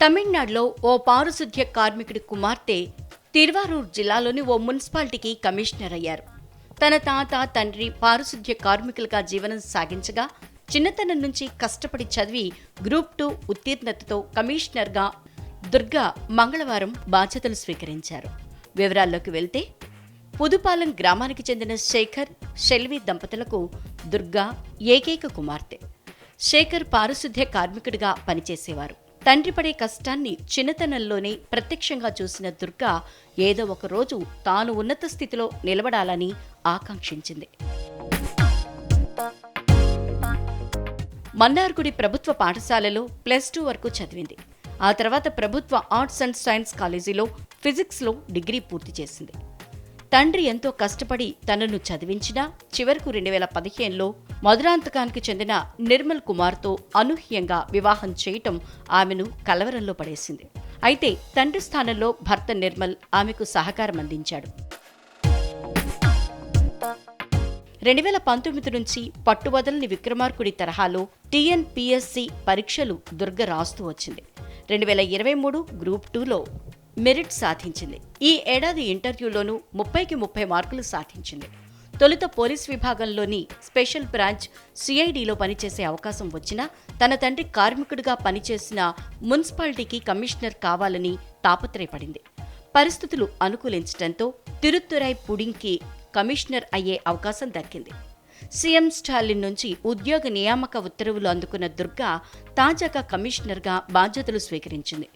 తమిళనాడులో ఓ పారిశుద్ధ్య కార్మికుడి కుమార్తె తిరువారూర్ జిల్లాలోని ఓ మున్సిపాలిటీకి కమిషనర్ అయ్యారు. తన తాత తండ్రి పారిశుద్ధ్య కార్మికులుగా జీవనం సాగించగా చిన్నతనం నుంచి కష్టపడి చదివి గ్రూప్ టూ ఉత్తీర్ణతతో కమిషనర్గా దుర్గా మంగళవారం బాధ్యతలు స్వీకరించారు. వివరాల్లోకి వెళ్తే పుదుపాలెం గ్రామానికి చెందిన శేఖర్ షెల్వి దంపతులకు దుర్గా ఏకైక కుమార్తె. శేఖర్ పారిశుద్ధ్య కార్మికుడిగా పనిచేసేవారు. తండ్రి పడే కష్టాన్ని చిన్నతనంలోనే ప్రత్యక్షంగా చూసిన దుర్గా ఏదో ఒక రోజు తాను ఉన్నత స్థితిలో నిలబడాలని ఆకాంక్షించింది. మన్నార్గుడి ప్రభుత్వ పాఠశాలలో ప్లస్ టూ వరకు చదివింది. ఆ తర్వాత ప్రభుత్వ ఆర్ట్స్ అండ్ సైన్స్ కాలేజీలో ఫిజిక్స్లో డిగ్రీ పూర్తి చేసింది. తండ్రి ఎంతో కష్టపడి తనను చదివించినా చివరకు రెండు వేల పదిహేనులో మధురాంతకానికి చెందిన నిర్మల్ కుమార్తో అనూహ్యంగా వివాహం చేయటం ఆమెను కలవరంలో పడేసింది. అయితే తండ్రి స్థానంలో భర్త నిర్మల్ ఆమెకు సహకారం అందించాడు. రెండు వేల పంతొమ్మిది నుంచి పట్టువదలని విక్రమార్కుడి తరహాలో టీఎన్పిఎస్సి పరీక్షలు దుర్గ రాస్తూ వచ్చింది. రెండు వేల ఇరవై మూడు గ్రూప్ టూలో మెరిట్ సాధించింది. ఈ ఏడాది ఇంటర్వ్యూలోనూ ముప్పైకి ముప్పై మార్కులు సాధించింది. తొలుత పోలీస్ విభాగంలోని స్పెషల్ బ్రాంచ్ సిఐడిలో పనిచేసే అవకాశం వచ్చినా తన తండ్రి కార్మికుడిగా పనిచేసిన మున్సిపాలిటీకి కమిషనర్ కావాలని తాపత్రయపడింది. పరిస్థితులు అనుకూలించడంతో తిరుత్తురై పుడింగ్కి కమిషనర్ అయ్యే అవకాశం దక్కింది. సీఎం స్టాలిన్ నుంచి ఉద్యోగ నియామక ఉత్తర్వులు అందుకున్న దుర్గా తాజాగా కమిషనర్గా బాధ్యతలు స్వీకరించింది.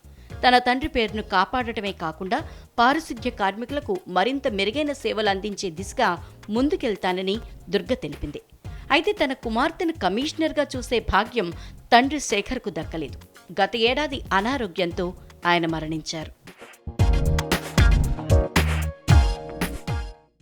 తన తండ్రి పేరును కాపాడటమే కాకుండా పారిశుధ్య కార్మికులకు మరింత మెరుగైన సేవలు అందించే దిశగా ముందుకెళ్తానని దుర్గ తెలిపింది. అయితే తన కుమార్తెను కమిషనర్గా చూసే భాగ్యం తండ్రి శేఖర్కు దక్కలేదు. గత ఏడాది అనారోగ్యంతో ఆయన మరణించారు.